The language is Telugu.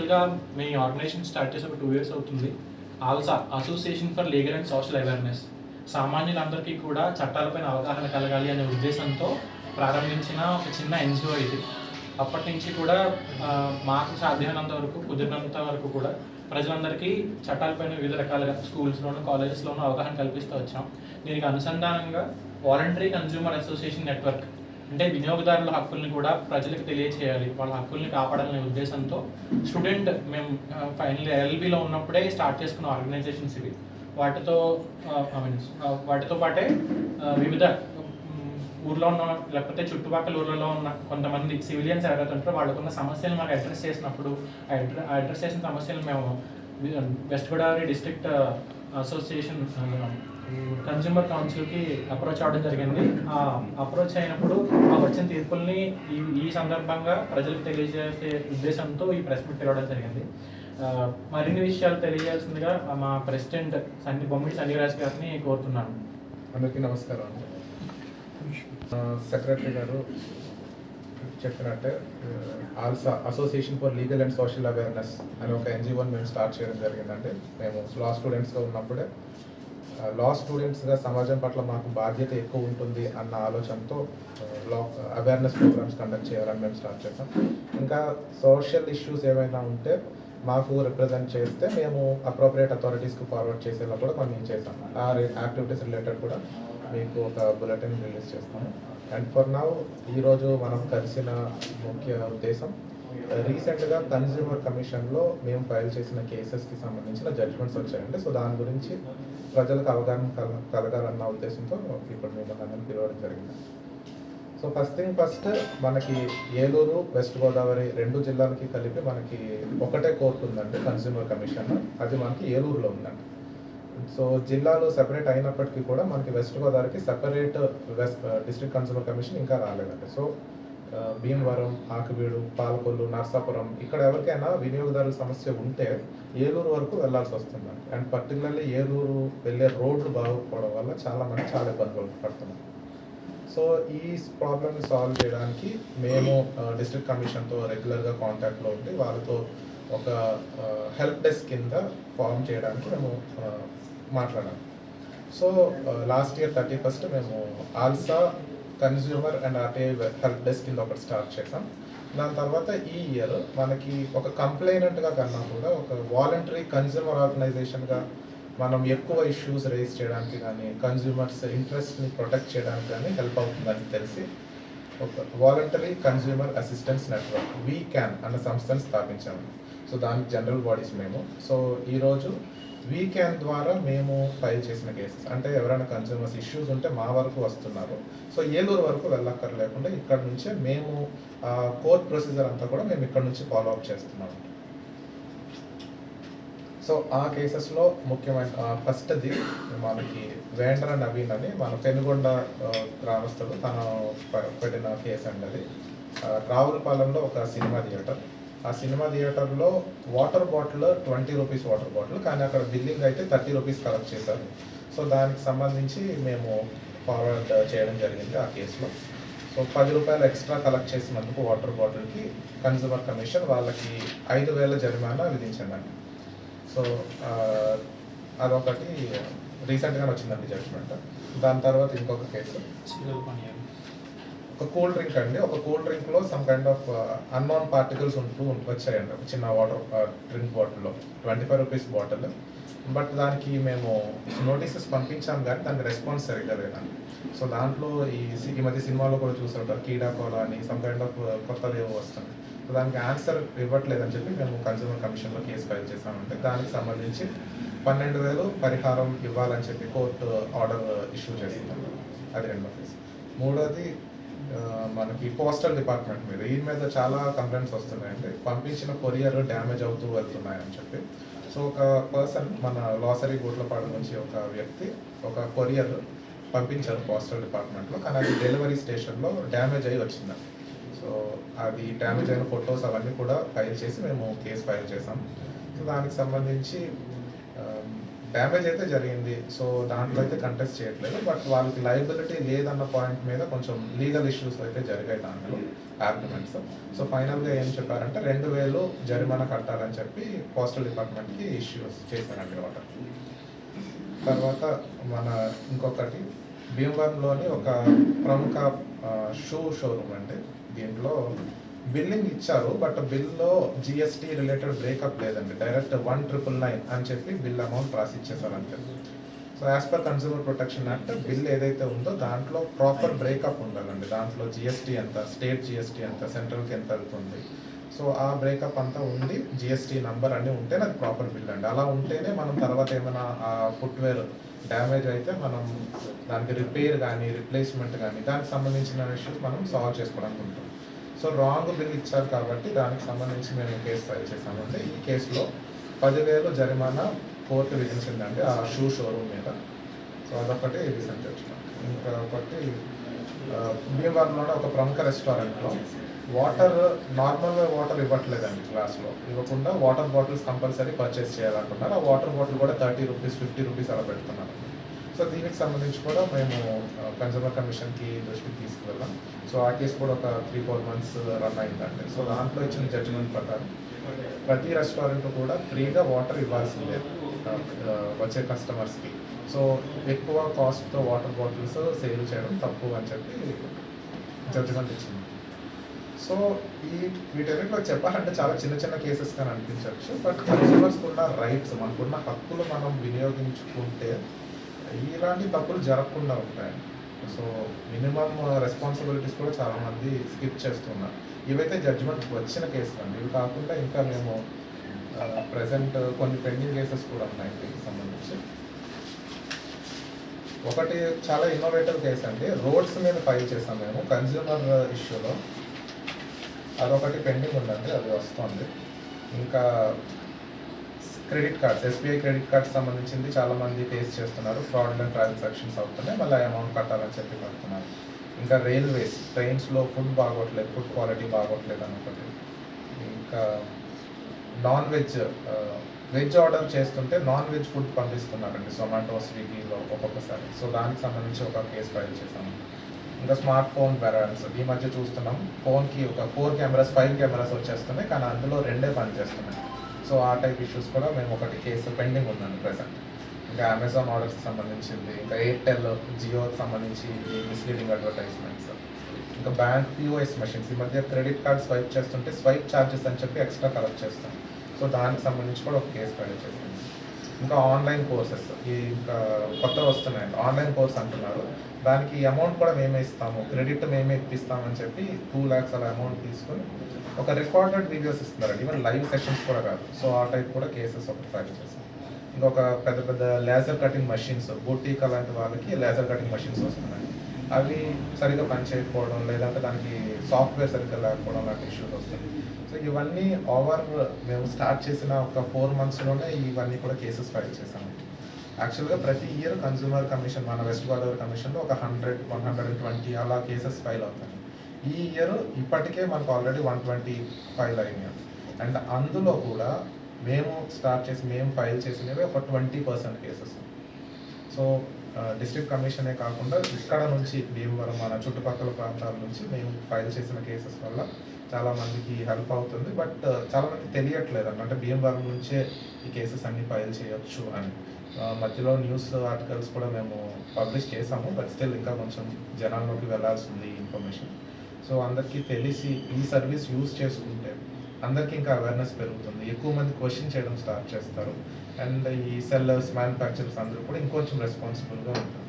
యాక్చువల్గా మీ ఆర్గనైజేషన్ స్టార్ట్ చేసి ఒక టూ ఇయర్స్ అవుతుంది. ALSA association for legal and social awareness సామాన్యులందరికీ కూడా చట్టాలపైన అవగాహన కలగాలి అనే ఉద్దేశంతో ప్రారంభించిన ఒక చిన్న ఎన్జిఓ ఇది. అప్పటి నుంచి కూడా మాకు సాధ్యమైనంత వరకు కుదిరినంత వరకు కూడా ప్రజలందరికీ చట్టాలపైన వివిధ రకాలుగా స్కూల్స్లోనూ కాలేజెస్లోనూ అవగాహన కల్పిస్తూ వచ్చాం. దీనికి అనుసంధానంగా వాలంటరీ కన్జ్యూమర్ అసోసియేషన్ నెట్వర్క్ అంటే వినియోగదారుల హక్కుల్ని కూడా ప్రజలకు తెలియచేయాలి. వాళ్ళ హక్కుల్ని కాపాడాలనే ఉద్దేశంతో స్టూడెంట్ మేము ఫైనల్ ఎల్బీలో ఉన్నప్పుడే స్టార్ట్ చేసుకున్న ఆర్గనైజేషన్స్ ఇవి. వాటితో ఐ మీన్ వాటితో పాటే వివిధ ఊర్లో ఉన్న లేకపోతే చుట్టుపక్కల ఊర్లలో ఉన్న కొంతమంది సివిలియన్స్ ఎవరైతే ఉంటారో వాళ్ళకున్న సమస్యలు మాకు అడ్రస్ చేసినప్పుడు ఆ అడ్రస్ చేసిన సమస్యలు మేము west Godavari district association consumer కౌన్సిల్కి approach అవ్వడం జరిగింది. ఆ అప్రోచ్ అయినప్పుడు మాకు వచ్చిన తీర్పుల్ని ఈ ఈ సందర్భంగా ప్రజలకు తెలియజేసే ఉద్దేశంతో ఈ ప్రెస్ మీట్ పిలవడం జరిగింది. మరిన్ని విషయాలు తెలియజేయాల్సిందిగా మా ప్రెసిడెంట్ సన్ని బొమ్మిడి సన్నిరాజ్ గారిని కోరుతున్నాను. అందరికీ నమస్కారం అండి. సెక్రటరీ గారు చెప్పినట్టే ALSA association for legal and social awareness అని ఒక ఎన్జిఓని మేము స్టార్ట్ చేయడం జరిగిందండి. మేము లా స్టూడెంట్స్గా ఉన్నప్పుడే లా స్టూడెంట్స్గా సమాజం పట్ల మాకు బాధ్యత ఎక్కువ ఉంటుంది అన్న ఆలోచనతో లా అవేర్నెస్ ప్రోగ్రామ్స్ కండక్ట్ చేయాలని మేము స్టార్ట్ చేసాం. ఇంకా సోషల్ ఇష్యూస్ ఏమైనా ఉంటే మాకు రిప్రజెంట్ చేస్తే మేము అప్రోప్రియేట్ అథారిటీస్కి ఫార్వర్డ్ చేసేలా కూడా కొన్ని చేసాం. ఆ యాక్టివిటీస్ రిలేటెడ్ కూడా మీకు ఒక బులెటిన్ రిలీజ్ చేస్తాము. అండ్ ఫర్ నౌ ఈరోజు మనం కలిసిన ముఖ్య ఉద్దేశం రీసెంట్గా కన్జ్యూమర్ కమిషన్లో మేము ఫైల్ చేసిన కేసెస్కి సంబంధించిన జడ్జ్మెంట్స్ వచ్చాయండి. సో దాని గురించి ప్రజలకు అవగాహన కల కలగాలన్న ఉద్దేశంతో ఇప్పుడు మేము అందరం పిలవడం జరిగింది. సో ఫస్ట్ థింగ్ ఫస్ట్ మనకి ఏలూరు వెస్ట్ గోదావరి రెండు జిల్లాలకి కలిపి మనకి ఒకటే కోర్టు ఉందండి కన్స్యూమర్ కమిషన్ అది మనకి ఏలూరులో ఉందండి. సో జిల్లాలు సెపరేట్ అయినప్పటికీ కూడా మనకి వెస్ట్ గోదావరికి separate west district consumer commission ఇంకా రాలేదండి. సో భీమవరం ఆకువీడు పాలకొల్లు నర్సాపురం ఇక్కడ ఎవరికైనా వినియోగదారుల సమస్య ఉంటే ఏలూరు వరకు వెళ్ళాల్సి వస్తుందండి అండ్ పర్టికులర్లీ ఏలూరు వెళ్ళే రోడ్లు బాగోకపోవడం వల్ల చాలా మంది చాలా ఇబ్బందులు పడుతున్నారు. సో ఈ ప్రాబ్లమ్ని సాల్వ్ చేయడానికి మేము డిస్ట్రిక్ట్ కమిషన్తో రెగ్యులర్గా కాంటాక్ట్లో ఉండి వాళ్ళతో ఒక హెల్ప్ డెస్క్ కింద ఫామ్ చేయడానికి మేము మాట్లాడాము so last year thirty first మేము ALSA consumer and RTI help desk కింద ఒకటి స్టార్ట్ చేసాం దాని తర్వాత ఈ ఇయర్ మనకి ఒక కంప్లైనెంట్గా కన్నా కూడా ఒక వాలంటరీ కన్జ్యూమర్ ఆర్గనైజేషన్గా మనం ఎక్కువ ఇష్యూస్ రేస్ చేయడానికి కానీ కన్స్యూమర్స్ ఇంట్రెస్ట్ని ప్రొటెక్ట్ చేయడానికి కానీ హెల్ప్ అవుతుందని తెలిసి ఒక voluntary consumer assistance network we can అన్న సంస్థను స్థాపించాము. సో దానికి జనరల్ బాడీస్ మేము. సో ఈరోజు వీ క్యాన్ ద్వారా మేము ఫైల్ చేసిన కేసెస్. అంటే ఎవరైనా కన్జ్యూమర్స్ ఇష్యూస్ ఉంటే మా వరకు వస్తున్నారు. సో ఏలూరు వరకు వెళ్ళక్కర్లేకుండా ఇక్కడ నుంచే మేము కోర్ట్ ప్రొసీజర్ అంతా కూడా మేము ఇక్కడ నుంచి ఫాలో అప్ చేస్తున్నాం. సో ఆ కేసెస్లో ముఖ్యమైన ఫస్ట్ది మనకి వేండ్ర నవీన్ అని మన పెనుగొండ ఆ, గ్రామస్తుడు తను పెట్టిన కేసు అండి అది రావులపాలెంలో ఒక సినిమా థియేటర్. ఆ సినిమా థియేటర్లో water bottle twenty rupees water bottle. కానీ అక్కడ బిల్లింగ్ అయితే థర్టీ రూపీస్ కలెక్ట్ చేశారు. సో దానికి సంబంధించి మేము ఫార్వర్డ్ చేయడం జరిగింది ఆ కేసులో. సో పది రూపాయలు ఎక్స్ట్రా కలెక్ట్ చేసినందుకు వాటర్ బాటిల్కి కన్జ్యూమర్ కమిషన్ వాళ్ళకి ఐదు వేల జరిమానా విధించిందండి. సో అదొకటి రీసెంట్గా వచ్చిందండి జడ్జ్మెంట్ దాని తర్వాత ఇంకొక కేసు. ఒక కూల్ డ్రింక్ అండి. ఒక cool డ్రింక్లో some kind of unknown particles ఉంటూ వచ్చాయండి. ఒక చిన్న వాటర్ డ్రింక్ బాటిల్లో twenty five rupees bottle but దానికి మేము నోటీసెస్ పంపించాం కానీ దానికి రెస్పాన్స్ సరిగ్గా లేదండి. సో దాంట్లో ఈ ఈ మధ్య సినిమాలో కూడా చూస్తుంటారు. కీడా కోలా అని సమ్ కైండ్ ఆఫ్ కొత్తది ఏవో వస్తుంది సో దానికి ఆన్సర్ ఇవ్వట్లేదని చెప్పి మేము కన్స్యూమర్ కమిషన్లో కేసు ఫైల్ చేసామంటే దానికి సంబంధించి పన్నెండు వేలు పరిహారం ఇవ్వాలని చెప్పి కోర్టు ఆర్డర్ ఇష్యూ చేసింది అది రెండో కేసు మూడోది మనకి పోస్టల్ డిపార్ట్మెంట్ మీద ఈ మీద చాలా కంప్లైంట్స్ వస్తున్నాయండి పంపించిన కొరియర్ డ్యామేజ్ అవుతూ వెళ్తున్నాయని చెప్పి. సో ఒక పర్సన్ మన లాసరీ గోట్లపాడు నుంచి ఒక వ్యక్తి ఒక కొరియర్ పంపించారు పోస్టల్ డిపార్ట్మెంట్లో. కానీ అది డెలివరీ స్టేషన్లో డ్యామేజ్ అయ్యి వచ్చిందండి సో అది డ్యామేజ్ అయిన ఫొటోస్ అవన్నీ కూడా ఫైల్ చేసి మేము కేసు ఫైల్ చేసాం. సో దానికి సంబంధించి డ్యామేజ్ అయితే జరిగింది. సో దాంట్లో అయితే కంటెస్ట్ చేయట్లేదు. బట్ వాళ్ళకి లైబిలిటీ లేదన్న పాయింట్ మీద కొంచెం లీగల్ ఇష్యూస్ అయితే జరిగాయి దాంట్లో ఆర్గ్యుమెంట్స్ సో ఫైనల్గా ఏం చెప్పారంటే రెండు వేలు జరిమానా కట్టాలని చెప్పి పోస్టల్ డిపార్ట్మెంట్కి ఇష్యూస్ చేశారండి వాటర్ తర్వాత మన ఇంకొకటి భీమవరంలోని ఒక ప్రముఖ షూ షోరూమ్ అండి. దీంట్లో బిల్లింగ్ ఇచ్చారు బట్ బిల్లో జిఎస్టీ రిలేటెడ్ బ్రేకప్ లేదండి. డైరెక్ట్ వన్ ట్రిపుల్ నైన్ అని చెప్పి బిల్ అమౌంట్ రాసి ఇచ్చేసారు అంతే so as per consumer protection act bill ఏదైతే ఉందో దాంట్లో ప్రాపర్ బ్రేకప్ ఉండాలండి. దాంట్లో జిఎస్టీ ఎంత స్టేట్ జిఎస్టీ ఎంత సెంట్రల్కి ఎంత వెళ్తుంది. సో ఆ బ్రేకప్ అంతా ఉండి జిఎస్టీ నంబర్ అన్నీ ఉంటే అది ప్రాపర్ బిల్ అండి. అలా ఉంటేనే మనం తర్వాత ఏమైనా ఆ ఫుట్వేర్ డ్యామేజ్ అయితే మనం దానికి రిపేర్ కానీ రిప్లేస్మెంట్ కానీ దానికి సంబంధించిన ఇష్యూస్ మనం సాల్వ్ చేసుకోవడానికి ఉంటుంది. సో రాంగ్ బిల్ ఇచ్చారు కాబట్టి దానికి సంబంధించి మేము ఈ కేసు ఫైల్ చేశామంటే ఈ కేసులో పదివేలు జరిమానా కోర్టు విధించిందండి ఆ షూ షోరూమ్ మీద. సో అదొకటి రీసెంట్ జడ్జ్మెంట్ ఇంకా ఒకటి భీమవరంలో ఒక ప్రముఖ రెస్టారెంట్లో వాటర్ నార్మల్ వాటర్ ఇవ్వట్లేదండి క్లాస్లో ఇవ్వకుండా వాటర్ బాటిల్స్ కంపల్సరీ పర్చేస్ చేయాలనుకున్నారు. ఆ వాటర్ బాటిల్ కూడా థర్టీ రూపీస్ ఫిఫ్టీ రూపీస్ అలా పెడుతున్నారు. సో దీనికి సంబంధించి కూడా మేము కన్జ్యూమర్ కమిషన్కి దృష్టికి తీసుకువెళ్ళాం. సో ఆ కేసు కూడా ఒక త్రీ ఫోర్ మంత్స్ రన్ అయిందండి. సో దాంట్లో ఇచ్చిన జడ్జిమెంట్ ప్రకారం ప్రతి రెస్టారెంట్ కూడా ఫ్రీగా వాటర్ ఇవ్వాల్సిందే వచ్చే కస్టమర్స్కి సో ఎక్కువ కాస్ట్తో వాటర్ బాటిల్స్ సేల్ చేయడం తప్పు అని చెప్పి జడ్జిమెంట్ ఇచ్చింది. సో ఈ వీటన్నిటిలో చెప్పాలంటే చాలా చిన్న చిన్న కేసెస్ కానీ అనిపించవచ్చు. బట్ కన్స్యూమర్స్కి ఉన్న రైట్స్ మనకున్న హక్కులు మనం వినియోగించుకుంటే ఇలాంటి తప్పులు జరగకుండా ఉంటాయి సో మినిమం రెస్పాన్సిబిలిటీస్ కూడా చాలా మంది స్కిప్ చేస్తున్నారు. ఇవైతే జడ్జిమెంట్ వచ్చిన కేసులు అండి ఇవి కాకుండా ఇంకా మేము ప్రజెంట్ కొన్ని పెండింగ్ కేసెస్ కూడా ఉన్నాయి దీనికి సంబంధించి. ఒకటి చాలా ఇన్నోవేటివ్ కేసు అండి. రోడ్స్ మీద ఫైల్ చేసాం మేము కన్జ్యూమర్ ఇష్యూలో అదొకటి పెండింగ్ ఉందండి అది వస్తుంది. ఇంకా credit cards SBI credit cards సంబంధించింది చాలామంది ఫేస్ చేస్తున్నారు. ఫ్రాడ్ అండ్ ట్రాన్సాక్షన్స్ అవుతున్నాయి. మళ్ళీ అమౌంట్ కట్టాలని చెప్పి కడుతున్నారు ఇంకా రైల్వేస్ ట్రైన్స్లో ఫుడ్ బాగోట్లేదు ఫుడ్ క్వాలిటీ బాగోట్లేదు అనుకోండి. ఇంకా నాన్ వెజ్ వెజ్ ఆర్డర్ చేస్తుంటే నాన్ వెజ్ ఫుడ్ పంపిస్తున్నారండి జొమాటో స్విగ్గీలో ఒక్కొక్కసారి. సో దానికి సంబంధించి ఒక కేసు ఫైల్ చేశాము ఇంకా స్మార్ట్ ఫోన్ బ్యాలెన్స్ ఈ మధ్య చూస్తున్నాం. ఫోన్కి ఒక ఫోర్ కెమెరాస్ ఫైవ్ కెమెరాస్ వచ్చేస్తున్నాయి. కానీ అందులో రెండే పనిచేస్తున్నాయి. సో ఆ టైప్ ఇష్యూస్ కూడా మేము ఒకటి కేసు పెండింగ్ ఉందండి ప్రెసెంట్ ఇంకా అమెజాన్ ఆర్డర్స్కి సంబంధించింది ఇంకా ఎయిర్టెల్ జియోకి సంబంధించి మిస్లీడింగ్ అడ్వర్టైజ్మెంట్స్ ఇంకా బ్యాంక్ పిఓఎస్ మెషిన్స్ ఈ మధ్య క్రెడిట్ కార్డ్ స్వైప్ చేస్తుంటే స్వైప్ ఛార్జెస్ అని చెప్పి ఎక్స్ట్రా కలెక్ట్ చేస్తాం. సో దానికి సంబంధించి కూడా ఒక కేసు ఫైల్ చేసింది ఇంకా ఆన్లైన్ కోర్సెస్ ఈ ఇంకా కొత్తగా వస్తున్నాయండి ఆన్లైన్ కోర్స్ అంటున్నారు. దానికి అమౌంట్ కూడా మేమే ఇస్తాము క్రెడిట్ మేమే ఇప్పిస్తామని చెప్పి టూ ల్యాక్స్ అలా అమౌంట్ తీసుకొని ఒక రికార్డెడ్ వీడియోస్ ఇస్తున్నారండి ఈవెన్ లైవ్ సెషన్స్ కూడా కాదు. సో ఆ టైప్ కూడా కేసెస్ ఒకటి ఫైల్ చేస్తాం ఇంకొక పెద్ద పెద్ద లేజర్ కటింగ్ మషిన్స్ బొటీక్ అలాంటి వాళ్ళకి లేజర్ కటింగ్ మషిన్స్ వస్తున్నాయి. అవి సరిగ్గా పనిచేయకపోవడం లేదంటే దానికి సాఫ్ట్వేర్ సరిగ్గా లేకపోవడం లాంటి ఇష్యూస్ వస్తాయి సో ఇవన్నీ ఓవర్ మేము స్టార్ట్ చేసిన ఒక ఫోర్ మంత్స్లోనే ఇవన్నీ కూడా కేసెస్ ఫైల్ చేసాము యాక్చువల్గా ప్రతి ఇయర్ కన్జ్యూమర్ కమిషన్ మన వెస్ట్ గోదావరి కమిషన్లో ఒక హండ్రెడ్ వన్ హండ్రెడ్ ట్వంటీ అలా కేసెస్ ఫైల్ అవుతాయి. ఈ ఇయర్ ఇప్పటికే మనకు ఆల్రెడీ వన్ ట్వంటీ ఫైల్ అయినాయి. అండ్ అందులో కూడా మేము స్టార్ట్ చేసి మేము ఫైల్ చేసినవి ఒక twenty percent cases so district కమిషనే కాకుండా ఇక్కడ నుంచి భీమవరం మన చుట్టుపక్కల ప్రాంతాల నుంచి మేము ఫైల్ చేసిన కేసెస్ వల్ల చాలా మందికి హెల్ప్ అవుతుంది. బట్ చాలా మంది తెలియట్లేదు అంటే భీమవరం నుంచే ఈ కేసెస్ అన్ని ఫైల్ చేయొచ్చు అని. మధ్యలో న్యూస్ ఆర్టికల్స్ కూడా మేము పబ్లిష్ చేసాము. బట్ స్టిల్ ఇంకా కొంచెం జనాల్లోకి వెళ్ళాల్సింది ఇన్ఫర్మేషన్ సో అందరికీ తెలిసి ఈ సర్వీస్ యూజ్ చేసుకుంటే అందరికీ ఇంకా అవేర్నెస్ పెరుగుతుంది. ఎక్కువ మంది క్వశ్చన్ చేయడం స్టార్ట్ చేస్తారు. అండ్ ఈ సెల్లర్స్ మ్యానుఫ్యాక్చరర్స్ అందరూ కూడా ఇంకొంచెం రెస్పాన్సిబుల్గా ఉంటారు.